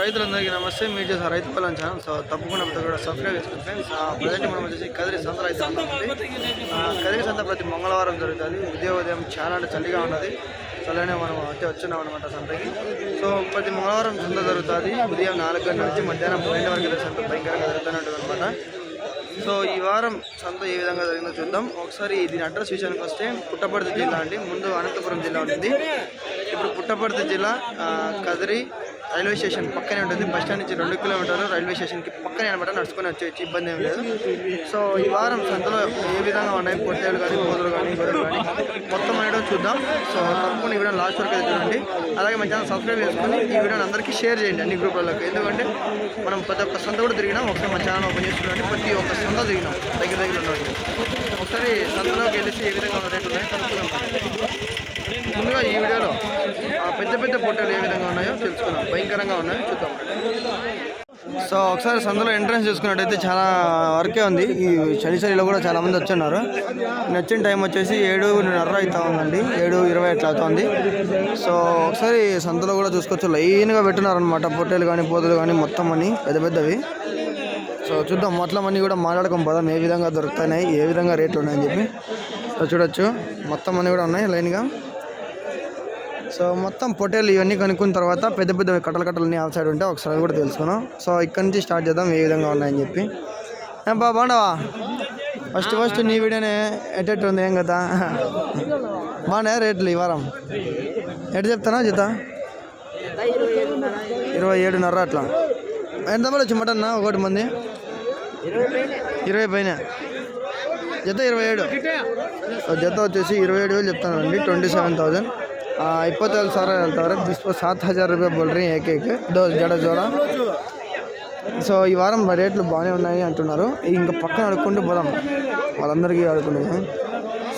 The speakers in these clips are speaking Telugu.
రైతులందరికీ నమస్తే. మీరు చేసిన రైతు పొలం ఛానల్. సో తప్పకుండా కూడా సబ్స్క్రైబ్ చేసుకోండి ఫ్రెండ్స్. ప్రజెంట్ మనం వచ్చేసి కదిరి సంతలు అయితే కదిరి సంత ప్రతి మంగళవారం జరుగుతుంది. ఉదయం ఉదయం చాలా అంటే చలిగా ఉన్నది. చల్లనే మనం అయితే వచ్చినాం అనమాట సంతకి. సో ప్రతి మంగళవారం సంత జరుగుతుంది. ఉదయం నాలుగు గంటల నుంచి మధ్యాహ్నం పన్నెండు వరకు సంత భయంకరంగా జరుగుతున్నట్టు అనమాట సో ఈ వారం సంత ఏ విధంగా జరిగిందో చూద్దాం. ఒకసారి దీని అడ్రస్ విషయానికి వస్తే పుట్టపర్తి జిల్లా అండి. ముందు అనంతపురం జిల్లా ఉంటుంది. ఇప్పుడు పుట్టపర్తి జిల్లా కదిరి రైల్వే స్టేషన్ పక్కనే ఉంటుంది. బస్ స్టాండ్ నుంచి రెండు కిలోమీటర్లు రైల్వే స్టేషన్కి పక్కనే అనమాట నడుచుకొని వచ్చేసి ఇబ్బంది ఏం లేదు. సో ఈ వారం సంతలో ఏ విధంగా ఉన్నాయి పొట్టేలు కానీ కోతులు కానీ గొర్రెలు కానీ మొత్తం అనేటో చూద్దాం. సో తప్పకుండా ఈ వీడియో లాస్ట్ వరకు అయితే చూడండి. అలాగే మన ఛానల్ సబ్స్క్రైబ్ చేసుకొని ఈ వీడియోని అందరికీ షేర్ చేయండి అన్ని గ్రూపులకు ఎందుకంటే మనం ప్రతి ఒక్క సంత కూడా తిరిగినాం. ఒకసారి మన ఛానల్ ఓపెన్ చేసుకున్నాం ప్రతి ఒక్క సంత తిరిగినాం. దగ్గర దగ్గర ఉన్నట్టు ఒకసారి సంతలోకి వెళ్ళేసి ఏ విధంగా రేట్లు ఉన్నాయో ముందుగా ఈ వీడియోలో పెద్ద పెద్ద పొట్టలు ఏ విధంగా ఉన్నాయో తెలుసుకుందాం. భయంకరంగా ఉన్నాయో చూద్దాం. సో ఒకసారి సందులో ఎంట్రన్స్ చూసుకున్నట్టయితే చాలా వరకే ఉంది. ఈ చలి చలిలో కూడా చాలా మంది వచ్చున్నారు. నచ్చిన టైం వచ్చేసి ఏడున్నర అవుతా ఉందండి. ఏడు ఇరవై అట్లా అవుతుంది సో ఒకసారి సంతలో కూడా చూసుకోవచ్చు. లైన్గా పెట్టున్నారనమాట పొట్టేలు కానీ పోతులు కానీ మొత్తం అని పెద్ద పెద్దవి. సో చూద్దాం. మొత్తం అన్నీ కూడా మాట్లాడుకోం పోదాం. ఏ విధంగా దొరుకుతున్నాయి ఏ విధంగా రేట్లు ఉన్నాయని చెప్పి. సో చూడొచ్చు. మొత్తం అన్నీ కూడా ఉన్నాయి లైన్గా. సో మొత్తం పొటేలు ఇవన్నీ కనుక్కున్న తర్వాత పెద్ద పెద్ద కట్టలు కట్టలు అన్నీ ఆఫ్ సైడ్ ఉంటే ఒకసారి కూడా తెలుసుకున్నాం. సో ఇక్కడ నుంచి స్టార్ట్ చేద్దాం ఏ విధంగా ఉన్నాయని చెప్పి. ఏం బా బాగున్నావా? ఫస్ట్ ఫస్ట్ నీ వీడియోనే ఎట్టెట్టు ఉంది ఏం కదా బాగున్నాయా రేట్లు ఈ వారం? ఎటు చెప్తానా జత? ఇరవై ఏడున్నర అట్లా. ఎంత మంది వచ్చి మటన్ ఒకటి మంది? ఇరవై పైన. జత ఇరవై ఏడు. జత వచ్చేసి ఇరవై ఏడు వేలు చెప్తానండి ట్వంటీ సెవెన్ థౌజండ్. ಇಪ್ಪತ್ತೇಳು ಸಾವಿರ ಹೇಳ್ತಾರೆ ಬಿಸ್ಪೋ ಸಾತ್ ಹಜಾರ್ రూపాయలు బోల్రీ ఏకైక్ దో జడ జోడ సో ఈ వారం రేట్లు బాగానే ఉన్నాయి అంటున్నారు ఇంకా పక్కన అడుక్కుంటూ పోదాం వాళ్ళందరికీ అడుక్కుంటూ పోదాం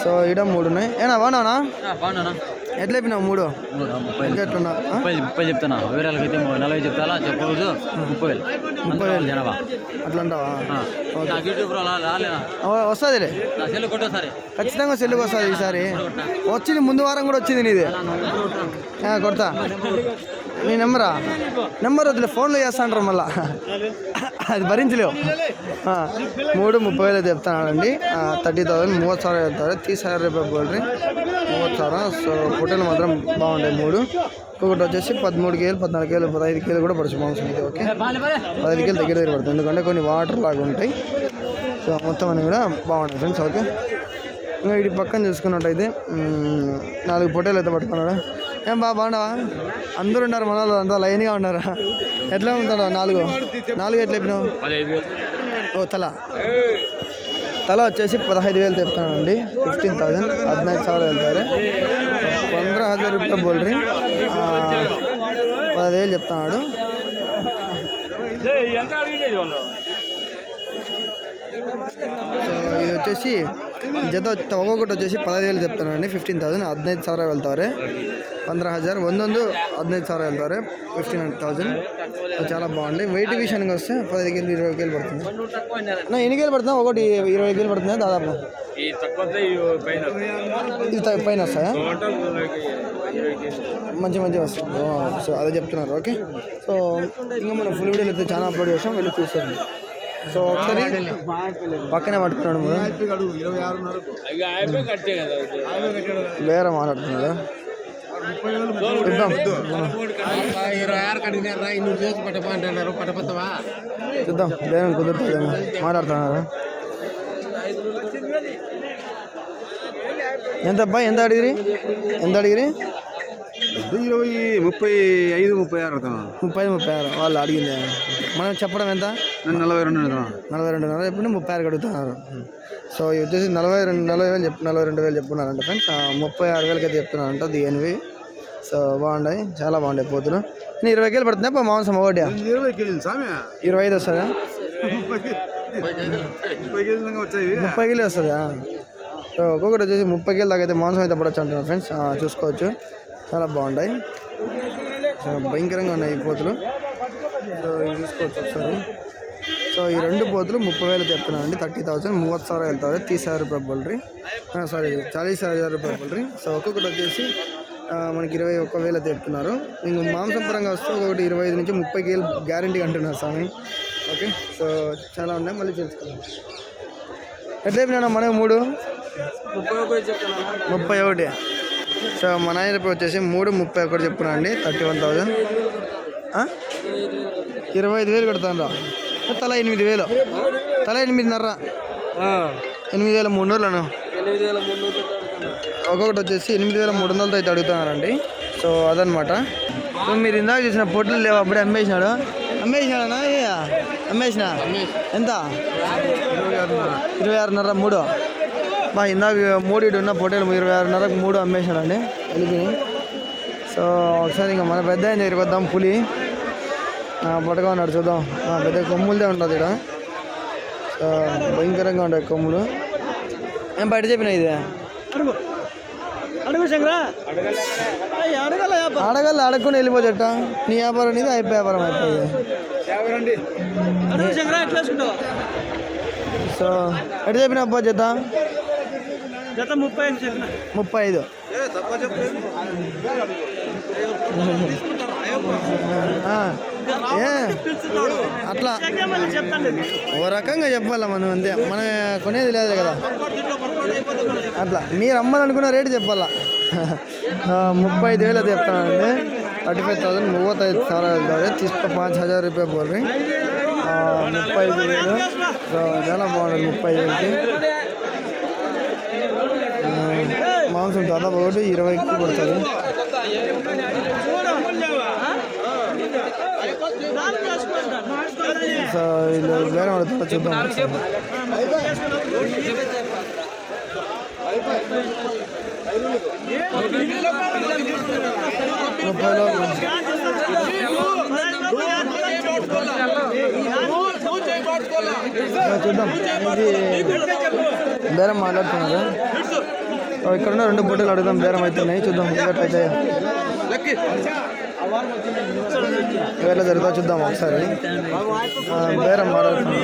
సో ఈడ మూడు ఉన్నాయి ఏనా బాగున్నానా బాగున్నానా ఎట్లా అయిపోయినావు మూడు? ముప్పై ఎట్లున్నా? ముప్పై ముప్పై చెప్తానా వేరే వాళ్ళకైతే నలభై చెప్తాలా? చెప్పకూడదు? ముప్పై వేలు. ముప్పై వేలు. జనాభా. అట్లా అంటావా నాకు యూట్యూబ్ సెల్ కొట్టోసారి ఖచ్చితంగా సెల్లుకి వస్తుంది ఈసారి. వచ్చింది ముందు వారం కూడా వచ్చింది నీది. కొడతా. నీ నెంబరా? నెంబర్ వద్దులే ఫోన్లో చేస్తాంటారు మళ్ళా. అది భరించలేవు. మూడు ముప్పై వేలు చెప్తానండి థర్టీ థౌసండ్ మూవత్ సార్ చెప్తారు తీస్ సార్ రూపాయ పోల్ట్రీ మూవత్ సార్? సో ఫోటోలు మాత్రం బాగుంటాయి మూడు. ఇంకొకటి వచ్చేసి పదమూడు కేలు పద్నాలుగు కేలు పదహైదు కేలు కూడా పడుచు బాగుంటుంది ఓకే? పదహైదు కేలు దగ్గర దగ్గర పడుతుంది. ఎందుకంటే కొన్ని వాటర్ లాగా ఉంటాయి. సో మొత్తం అన్నీ కూడా బాగుంటుంది ఫ్రెండ్స్ ఓకే? ఇటు పక్కన చూసుకున్నట్టయితే నాలుగు పొట్టేలు అయితే పట్టుకున్నాడు. ఏం బాగా బాగున్నావా? అందరూ ఉన్నారు మన వాళ్ళు అంతా లైన్గా ఉన్నారా? ఎట్లా ఉంటాడు నాలుగు? నాలుగు ఎట్లా చెప్పినావు? ఓ తల. తల వచ్చేసి పదహైదు వేలు చెప్తున్నాను అండి ఫిఫ్టీన్ థౌజండ్ పద్నాలుగు సార్లు వెళ్తారు. పంద్రహ హజార్ రూపాయలు బోల్డ్రింగ్ పదివేలు వేలు చెప్తున్నాడు. సో ఇది వచ్చేసి ಜೊತೆ ಒಕ್ಕೊಟ್ಟು వచ్చేసి పదహైదు వేలు చెప్తానండి ఫిఫ్టీన్ థౌసండ్ ಹದಿನೈದು ಸಾವಿರ వెళ్తారు పంద్ర హజార్ ಒಂದೊಂದು ಹದಿನೈದು ಸಾವಿರ వెళ్తారు ఫిఫ్టీన్ హండ్రెడ్ థౌసండ్ చాలా బాగుంది వెయిట్ విషయానికి వస్తే పదిహేను కేలు ఇరవై కేలు పడుతుంది నా ఎన్ని కేలు పడుతుందా ఒకటి ఇరవై కేలు పడుతుందా దాదాపు ఇది త- పైన వస్తాయా మంచి మంచి వస్తాయి ఓ, సో అదే చెప్తున్నారు ఓకే సో ఇంకా మనం ఫుల్ వీడియోలు అయితే చాలా అప్లోడ్ చేసాం వెళ్ళి చూస్తాం సో ఒకసారి పక్కనే పట్టుకున్నాడు వేరే మాట్లాడుతున్నాడు చూద్దాం ఇరవై ఆరు కడిగినారా ఇన్నూరు చేసి పట్టపా అంటున్నారు పట్టపత్తవా చూద్దాం బేరం కుదురుతుందేమో మాట్లాడుతున్నారు ఎంత అబ్బాయి ఎంత అడిగిరి ఎంత అడిగిరి ఇరవై ముప్పై ఐదు ముప్పై ఆరు ముప్పై ముప్పై ఆరు. వాళ్ళు అడిగింది. మనం చెప్పడం ఎంత? నేను నలభై రెండు నలభై రెండున్నర ఎప్పుడు ముప్పై ఆరు అడుగుతున్నారు. సో ఇవి వచ్చేసి నలభై రెండు నలభై వేలు చెప్పు నలభై రెండు వేలు చెప్పున్నారంట ఫ్రెండ్స్ ముప్పై ఆరు వేలకి అయితే చెప్తున్నారంట దీనివి సో బాగున్నాయి చాలా బాగుంటాయి పోతులు. నీ ఇరవై కేలు అబ్బా మాంసం ఒకటి. ఇరవై కేజీలు సామె ఇరవై ఐదు వస్తుందా? ముప్పై కేజీలు వస్తుందా? సో ఒక్కొక్కటి వచ్చేసి ముప్పై కిలో దాకా అయితే మాంసం అయితే పడవచ్చు అంటున్నారు ఫ్రెండ్స్ చూసుకోవచ్చు. చాలా బాగుంటాయి. భయంకరంగా ఉన్నాయి ఈ పోతులు. సో ఇవి తీసుకోవచ్చు ఒకసారి. సో ఈ రెండు పోతులు ముప్పై వేలు చెప్తున్నాను అండి థర్టీ థౌసండ్ మూవత్ సార్ వెళ్తారు. తీస్ సార్ రూపాయలు బొల్రీ సారీ చాలీస్ హజార్ రూపాయలు బొల్రీ సో ఒక్కొక్కటి వచ్చేసి మనకి ఇరవై ఒక్క వేల చెప్తున్నారు ఇంకా మాంసం పరంగా వస్తే ఒకటి ఇరవై ఐదు నుంచి ముప్పై కేలు గ్యారంటీ అంటున్నారు స్వామి. ఓకే సో చాలా ఉన్నాయి. మళ్ళీ తెలుసుకుందాం ఎట్లయిపోయినా మనం మూడు? ముప్పై ఒకటి. సో మన ఆయన వచ్చేసి మూడు ముప్పై ఒకటి చెప్పున్నా అండి? Thirty one thousand. ఇరవై ఐదు వేలు కడతాను తల ఎనిమిది వేలు. తల ఎనిమిదిన్నర ఎనిమిది వేల మూడు వందలను ఒక్కొక్కటి వచ్చేసి ఎనిమిది వేల మూడు వందలతో అయితే అడుగుతున్నారండి. సో అదనమాట సో మీరు ఇందాక చూసిన పొట్లు లేవు అప్పుడే అమ్మేసినాడు. అమ్మేసినాడనా? అమ్మేసిన? ఎంత? ఇరవై ఆరున్నర మూడు. బా ఇందాక మూడు ఇటు ఉన్న పొట్టేలు ఇరవై ఆరున్నరకు మూడు అమ్మేసినాడండి వెళ్ళిపోయి సో ఒకసారి ఇంకా మన పెద్ద ఆయన దగ్గరికి వద్దాం పులి. పొట్టగా ఉన్నాడు చూద్దాం. పెద్ద కొమ్ములదే ఉంటుంది ఇక్కడ సో భయంకరంగా ఉంటాయి కొమ్ములు. ఏం బయట చెప్పిన ఇది? అడగల అడగకుండా వెళ్ళిపోతేట నీ వ్యాపారం అనేది అయిపోయి వ్యాపారం అయిపోయింది. సో ఎటు చెప్పిన అబ్బా జత జత ముప్పై ఐదు చెప్పిన. ముప్పై ఐదు అట్లా. ఓ రకంగా చెప్పాలా మనం అంతే. మనం కొనేది లేదు కదా. అట్లా. మీరు అమ్మాలనుకున్న రేటు చెప్పాలా? ముప్పై ఐదు వేలు అది చెప్తానండి థర్టీ ఫైవ్ థౌసండ్ మూవత్తైదు సార్ తీసుకో పాంచ్ హజార్ రూపాయ బోల్ ముప్పై ఐదు వేలు. చాలా బాగుంటుంది ముప్పై ఐదు వేలకి ఆ, మాంసం దాదాపు ఒకటి ఇరవైకి పడుతుంది. సో వీళ్ళు వేరే పడుతుందో చూద్దాం. చూద్దాం. ఇది బేరం మాట్లాడుతున్నారు. ఇక్కడ ఉన్న రెండు బొట్టలు అడుగుదాం బేరం అవుతున్నాయి చూద్దాం ఎట్లయితే ఎట్లా జరుగుతుందో చూద్దాం ఒకసారి ఆ, బేరం మాట్లాడుతున్నాం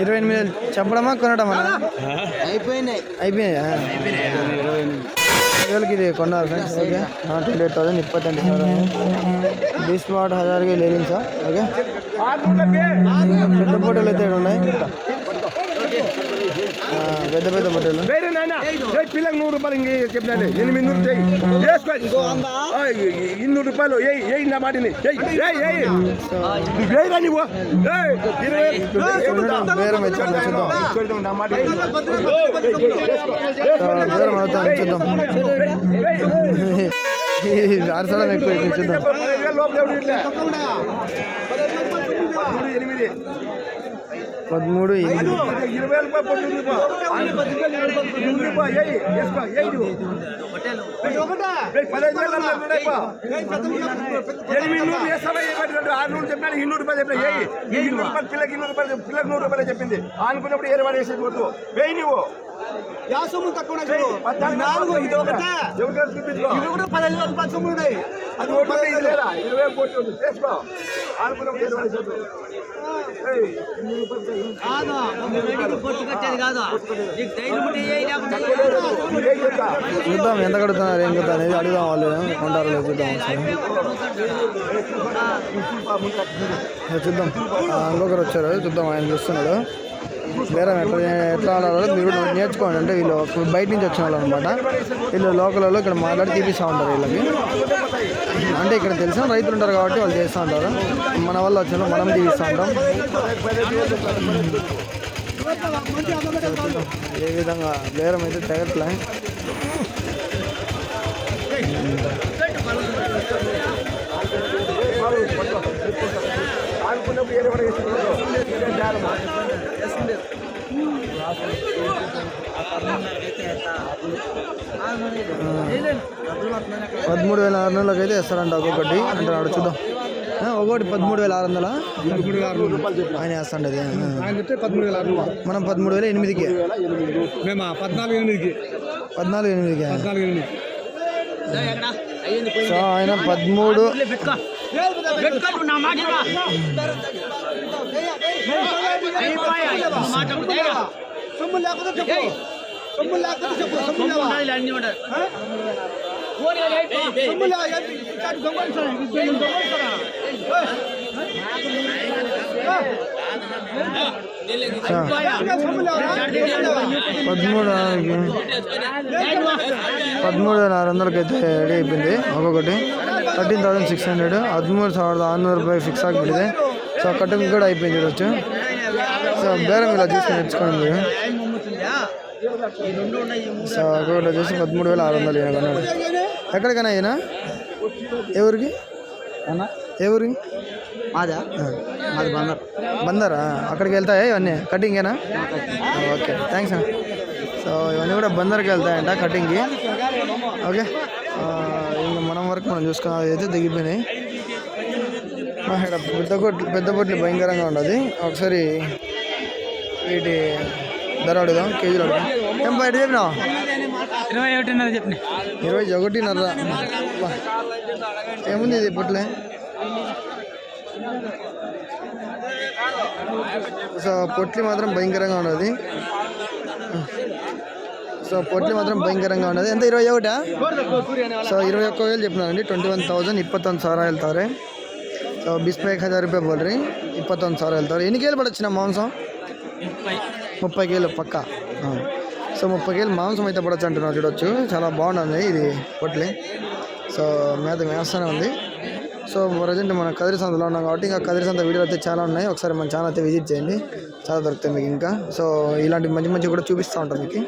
ఇరవై ఎనిమిది వేలు చెప్పడమా కొనడమా? అయిపోయినాయి. అయిపోయినాయా? వేలకి ఇది కొన్నారు friends okay. Twenty eight thousand ఇప్పత్తండి sir బీస్ స్మార్ట్ హజార్కి లేదు సార్ ఓకే పెద్ద ఫోటోలు అయితే ఇక్కడ ఉన్నాయి. పెద్ద పెద్ద ఫోటోలు వేరే నాయన ఏ పిల్లకి నూరు రూపాయలు ఇంక చెప్పినాను ఎనిమిది నూరు చెయ్యి వేసుకో ఆ, ఇన్నూరు రూపాయలు ఏయ్ ఏయ్ నా మాటిని ఏయ్ ఏయ్ ఏయ్ వేయరా నువ్వు బేరం చూద్దాం నా మాట బేరం అవుతాం చూద్దాం అరసడం ఎక్కువ చూద్దాం ఎనిమిది పదమూడు రూపాయలు ఇన్నూరు రూపాయలు చెప్పినా ఏయ్ ఈ ఇన్నూరు రూపాయలు పిల్లకి ఇన్నూరు రూపాయలు పిల్లకి నూరు రూపాయలు చెప్పింది. అనుకున్నప్పుడు ఏరు వాడు వేసేది వద్దు. వేయి నువ్వు. నాలుగు ఇది ఒకటే. ఎవరికైనా చూపించుకో ఇది కూడా పదహైదు వేలు పది సొమ్ములు ఉన్నాయి అది ఒకటి ఇరవై వేలు కోట్లు ఉంది చేసుకో అనుకున్నప్పుడు ఏరు వాడు చూద్దాం ఎంత కడుతున్నారు ఏం కదా అనేది అడుగుదాం వాళ్ళు కొంటారు లేదు చూద్దాం చూద్దాం. ఇంకొకరు వచ్చారు చూద్దాం ఆయన చూస్తున్నాడు. వేరే ఎట్లా ఎట్లా ఆడాలో మీరు నేర్చుకోండి. అంటే వీళ్ళు బయట నుంచి వచ్చిన వాళ్ళు అనమాట వీళ్ళు లోకల్లో ఇక్కడ మాట్లాడి తీపిస్తూ ఉంటారు వీళ్ళకి. అంటే ఇక్కడ తెలిసిన రైతులు ఉంటారు కాబట్టి వాళ్ళు చేస్తూ ఉంటారు. మన వల్ల వచ్చిన మనం తీస్తూ ఉంటాం. ఏ విధంగా? బేరం అయితే తెగట్లే అనుకున్నప్పుడు పదమూడు వేల ఆరు వందలకి అయితే ఇస్తారంట ఒక్కొక్కటి అంటున్నాడు చూద్దాం. ఆ, ఒక్కొక్కటి పదమూడు వేల ఆరు వందల ఆయన వేస్తాండి అది. ఆ. పదమూడు వేల ఆరు మనం పదమూడు వేల ఎనిమిదికి. మేము? పద్నాలుగు ఎనిమిదికి. పద్నాలుగు ఎనిమిదికి. సో ఆయన పదమూడు పదమూడు లేకపోతే చెప్పు సొమ్ము లేకపోతే చెప్పు పదమూడు పదమూడున్నర వందలకైతే రెడీ అయిపోయింది ఒక్కొక్కటి థర్టీన్ థౌసండ్ సిక్స్ హండ్రెడ్ హದಿಮೂರು ಸಾವಿರದ ಆರುನೂರು ರೂಪಾಯಿ ఫిక్స్ ಆಗಿಬಿಟ್ಟಿದೆ సో ಕಟಿಂಗ್ కూడా అయిపోయింది ఈరోజు సో బేరం ఇలా చూసి నేర్చుకోండి సో ఒక్కొక్కటి వచ్చేసి పదమూడు వేల ఆరు వందలు ఈయన కొన్నాడు ఎక్కడికైనా ఈయన? ఊరికి? ఏ ఊరికి మాదా? మాది బందర్. బందరా? అక్కడికి వెళ్తాయా ఇవన్నీ? కటింగేనా? ఓకే. థ్యాంక్స్ అన్న. సో ఇవన్నీ కూడా బందర్కి వెళ్తాయంట కటింగ్కి. ఓకే. ఇంకా మనం వరకు మనం చూసుకోవాలి అయితే దిగిపోయినాయి ఇక్కడ పెద్ద కొట్లు పెద్ద పొట్లు భయంకరంగా ఉండదు ఒకసారి వీటి ధర అడుగుదాం కేజీలు అడుగుదాం. ఏం బయట ఇరవై ఒకటిన్నర చెప్పిన. ఇరవై ఒకటిన్నర. ఏముంది ఇది ఇప్పట్లే సో పొట్లి మాత్రం భయంకరంగా ఉన్నది. సో పొట్లు మాత్రం భయంకరంగా ఉన్నది. ఎంత ఇరవై ఒకటా? సో ఇరవై ఒక్క వేలు చెప్పినారండి. ట్వంటీ వన్ థౌసండ్ ఇప్పత్తొంದು ಸಾವಿರ ಹೇಳ್ತಾರೆ ಸೊ ಬಿಸ್ಪೈಕ್ ಹಜಾರ್ ರೂಪಾಯಿ ಬೋಲ್ರಿ ಇಪ್ಪತ್ತೊಂದು సార్ వెళ్తారు. ಏನಕ್ಕೆ పడొచ్చిన మాంసం? ముప్పై కేలు పక్క. సో ముప్పై కేలు మాంసం అయితే పడొచ్చు అంటున్నారు చూడొచ్చు. చాలా బాగుంటుంది ఇది పొట్లి. సో మేత మేస్తూనే ఉంది. సో ప్రజెంట్ మన కదిరి సంతలో ఉన్నాం కాబట్టి ఇంకా కదిరి సంత వీడియోలు అయితే చాలా ఉన్నాయి. ఒకసారి మన ఛానల్ అయితే విజిట్ చేయండి. చాలా దొరుకుతాయి మీకు ఇంకా. సో ఇలాంటి మంచి మంచి కూడా చూపిస్తూ ఉంటాం మీకు.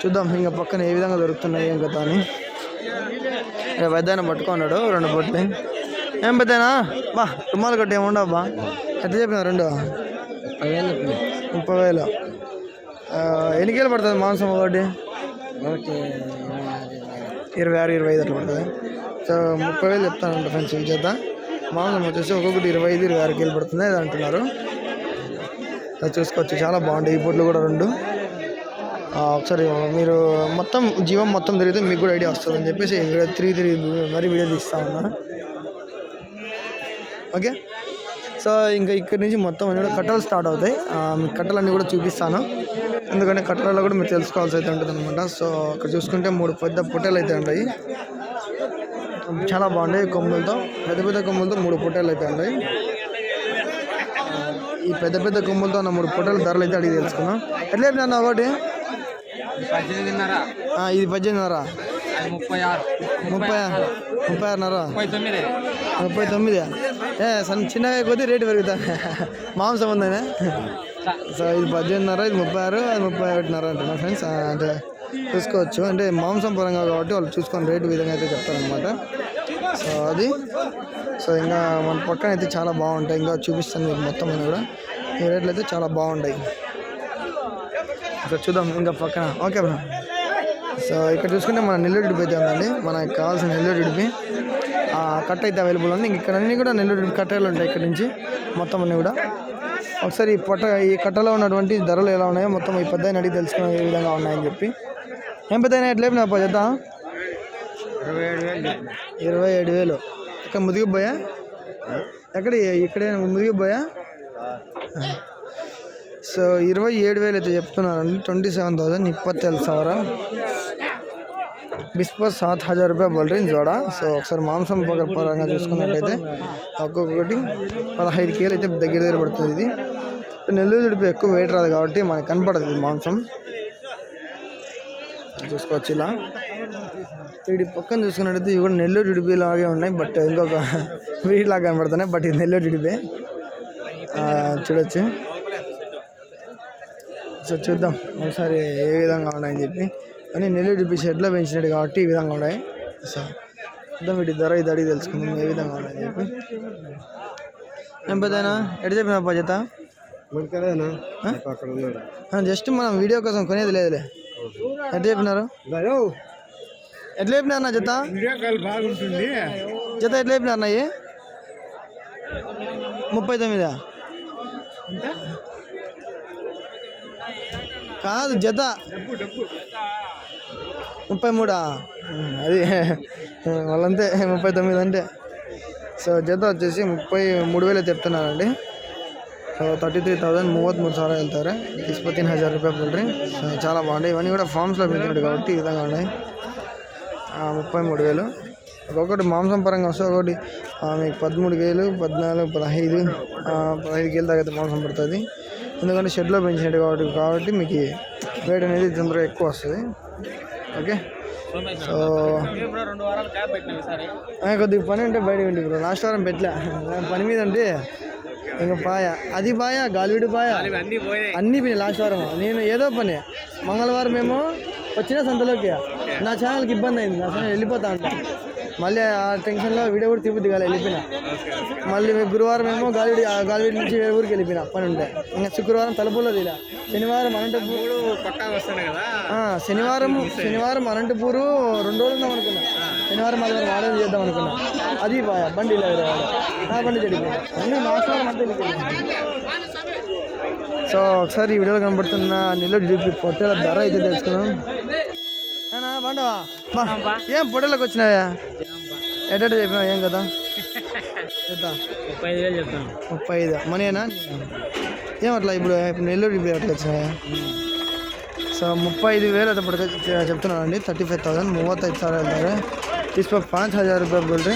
చూద్దాం ఇంకా పక్కన ఏ విధంగా దొరుకుతున్నాయి ఏం కదా అని. ఇక్కడ పట్టుకున్నాడు రెండు బొట్లు ఏం పెద్దనా? బా రుమాలు కట్టి ఏముండవు బా? ఎట్లా చెప్పిన రెండు? ముప్పై వేలు. ఎన్ని కేలు పడుతుంది మాంసం ఒకటి? ఇరవై ఆరు ఇరవై ఐదు అట్లా పడుతుంది. సో ముప్పై వేలు చెప్తానంట ఫ్రెండ్స్ ఈ చేత మాంసం వచ్చేసి ఒక్కొక్కటి ఇరవై ఐదు ఇరవై ఆరు కేలు పడుతుంది అది అంటున్నారు. అది చూసుకోవచ్చు చాలా బాగుంటాయి. ఈ పొట్లు కూడా రెండు. ఒకసారి మీరు మొత్తం జీవం మొత్తం తిరిగితే మీకు కూడా ఐడియా వస్తుంది అని చెప్పేసి త్రీ త్రీ మరీ వీడియో తీస్తా ఉన్నా. ఓకే? సో ఇంకా ఇక్కడి నుంచి మొత్తం అన్ని కూడా కట్టలు స్టార్ట్ అవుతాయి. మీకు కట్టలన్నీ కూడా చూపిస్తాను. ఎందుకంటే కట్టలలో కూడా మీరు తెలుసుకోవాల్సి అయితే ఉంటుంది అనమాట సో అక్కడ చూసుకుంటే మూడు పెద్ద పొట్టేలు అయితే ఉంటాయి చాలా బాగుంటాయి కొమ్ములతో. పెద్ద పెద్ద కొమ్ములతో మూడు పొట్టేలు అయితే ఉంటాయి ఈ పెద్ద పెద్ద కొమ్ములతో ఉన్న మూడు పొట్టేల ధరలు అయితే అడిగి తెలుసుకున్నాం ఎట్లా ఒకటి? ఇది పద్దెనిమిదిన్నర. ముప్పై ఆరు. ముప్పై ముప్పై ఆరున్నర? ముప్పై తొమ్మిది. ఏ సన్న చిన్నగా కొద్దీ రేటు పెరుగుతా. మాంసం ఉందనే? సో ఇది పద్దెనిమిదిన్నర ఇది ముప్పై ఆరు అది ముప్పై ఒకటిన్నర అంటున్నా ఫ్రెండ్స్. అంటే చూసుకోవచ్చు. అంటే మాంసం పరంగా కాబట్టి వాళ్ళు చూసుకొని రేటు విధంగా అయితే చెప్తారనమాట సో అది. సో ఇంకా మన పక్కన అయితే చాలా బాగుంటాయి. ఇంకా చూపిస్తాను మీకు మొత్తం అని కూడా. ఈ రేట్లు అయితే చాలా బాగుంటాయి. ఇక్కడ చూద్దాం ఇంకా పక్కన. Okay bro. సో ఇక్కడ చూసుకుంటే మన నెల్లూరు ఉడిపి అయితే ఉందండి. మనకి కావాల్సిన నెల్లూరు ఉడిపి కట్ట అయితే అవైలబుల్ ఉంది. ఇక్కడ అన్నీ కూడా నెల్లూరు కట్టలు ఉంటాయి ఇక్కడ నుంచి. మొత్తం అన్నీ కూడా. ఒకసారి ఈ పొట్ట ఈ కట్టలో ఉన్నటువంటి ధరలు ఎలా ఉన్నాయో మొత్తం ఈ పెద్ద అడిగి తెలుసుకునే ఏ విధంగా ఉన్నాయని చెప్పి. ఏం పెద్ద ఎట్లేపు నా చేద్దా ఇరవై ఏడు వేలు. ఇక్కడ ముదిగిపోయా? ఎక్కడ ఇక్కడే ముదిగిపోయా? సో ఇరవై ఏడు వేలు అయితే చెప్తున్నారండి. ట్వంటీ సెవెన్ థౌసండ్ ఇప్పత్తేళ్ళ సవరా. బిస్పర్ సాత్ హజార్ రూపాయలు బోల్రీ జోడా సో ఒకసారి మాంసం పరంగా చూసుకున్నట్లయితే ఒక్కొక్కటి పదహైదు కేలు అయితే దగ్గర దగ్గర పడుతుంది ఇది నెల్లూరు జుడిపి ఎక్కువ వెయిట్ రాదు కాబట్టి మనకి కనపడదు ఇది మాంసం చూసుకోవచ్చు ఇలా వీడి పక్కన చూసుకున్నట్టయితే ఇవి కూడా నెల్లూరు జుడిపి లాగే ఉన్నాయి బట్ ఇంకొక వీటిలాగా కనపడుతున్నాయి బట్ ఇది నెల్లూరు ఉడిపి చూడొచ్చు సో చూద్దాం ఒకసారి ఏ విధంగా ఉన్నాయని చెప్పి కానీ నెల్లూరు డిపి షెడ్లో పెంచినట్టు కాబట్టి ఈ విధంగా ఉన్నాయి. సో చూద్దాం వీటి ధర ఇది అడిగి తెలుసుకుందాం ఏ విధంగా ఉన్నాయని చెప్పి. ఏం పెద్దనా ఎటు చెప్పిన బాధ్యత జస్ట్ మనం వీడియో కోసం కొనేది లేదులే. ఎట్లా చెప్పినారు? ఎట్లా చెప్పినారు నా జత? బాగుంటుంది. జత ఎట్లా చెప్పినారు నాయి ముప్పై తొమ్మిదా? కాదు జత. ముప్పై మూడా? అది వాళ్ళంతే ముప్పై తొమ్మిది అంటే. సో జత వచ్చేసి ముప్పై మూడు వేలు చెప్తున్నారండి. సో థర్టీ త్రీ థౌసండ్ మూవత్ మూడు సార్లు వెళ్తారు. ఇస్పతిన్ హజార్ రూపాయలు కొల్డ్రి సో చాలా బాగుంటాయి. ఇవన్నీ కూడా ఫామ్స్లో పెంచినట్టు కాబట్టి ఈ విధంగా ఉన్నాయి. ముప్పై మూడు వేలు. ఒక్కొక్కటి మాంసం పరంగా వస్తే ఒకటి మీకు పదమూడు వేలు పద్నాలుగు పదహైదు పదహైదు కేలు తగ్గితే మాంసం పడుతుంది. ఎందుకంటే షెడ్లో పెంచినట్టు కాబట్టి కాబట్టి మీకు రేట్ అనేది తొందరగా ఎక్కువ వస్తుంది. ఓకే? సో కొద్దిగా పని ఉంటే బయట వెళ్ళి బ్రో. లాస్ట్ వారం పెట్టలే. పని మీద ఉంటే ఇంకా పాయ. అది పాయ గాలివిడి పాయ? అన్నీ పోయినాయి. లాస్ట్ వారం నేను ఏదో పని. మంగళవారం ఏమో వచ్చిన సంతలోకి. నా ఛానల్కి ఇబ్బంది అయింది. నా ఛానల్ వెళ్ళిపోతా అంట మళ్ళీ ఆ టెన్షన్లో వీడియో కూడా తిరుపతి కాలే వెళ్ళిపోయినా. మళ్ళీ గురువారం ఏమో గాలివిడి ఆ గాలివిడి నుంచి వేరే ఊరికి వెళ్ళిపోయినా పని ఉంటే ఇంకా శుక్రవారం తలుపులో తీలా శనివారం అనంతపూర్ పక్కా వస్తున్నాయి కదా? ఆ, శనివారం శనివారం అనంతపూరు రెండు రోజులు ఉందాం అనుకున్నా. శనివారం ఆదివారం ఆడేది చేద్దాం అనుకున్నా. అది బండి ఇలా. నా బండి చెడిపోయింది. అన్నీ అంతా సో ఒకసారి ఈ వీడియోలో కనబడుతున్న నెల్లూరు జీపీ పొట్టేల ధర అయితే తెలుసుకున్నాం ఏనా బాగుండవా బా ఏం పొట్టేలకు వచ్చినాయా ఎట్ట చెప్పినావు ఏం కదా చెప్తా ముప్పై ఐదు వేలు చెప్తాను ముప్పై ఐదు మనీనా ఏమట్లా ఇప్పుడు ఇప్పుడు నెల్లూరు జీపీ అట్లా వచ్చినాయా ಸೊ ಮುಪ್ಪೈದು ವೇಲು ಅದು ಪಡ್ಕ చెప్తున్నానండి థర్టీ ఫైవ్ థౌసండ్ ಮೂವತ್ತೈದು ಸಾವಿರ ಹೇಳ್ತಾರೆ ಇಸ್ಪ ಪಾಂಚ್ ಹಜಾರ್ ರೂಪಾಯಿ ಬಿಡ್ರಿ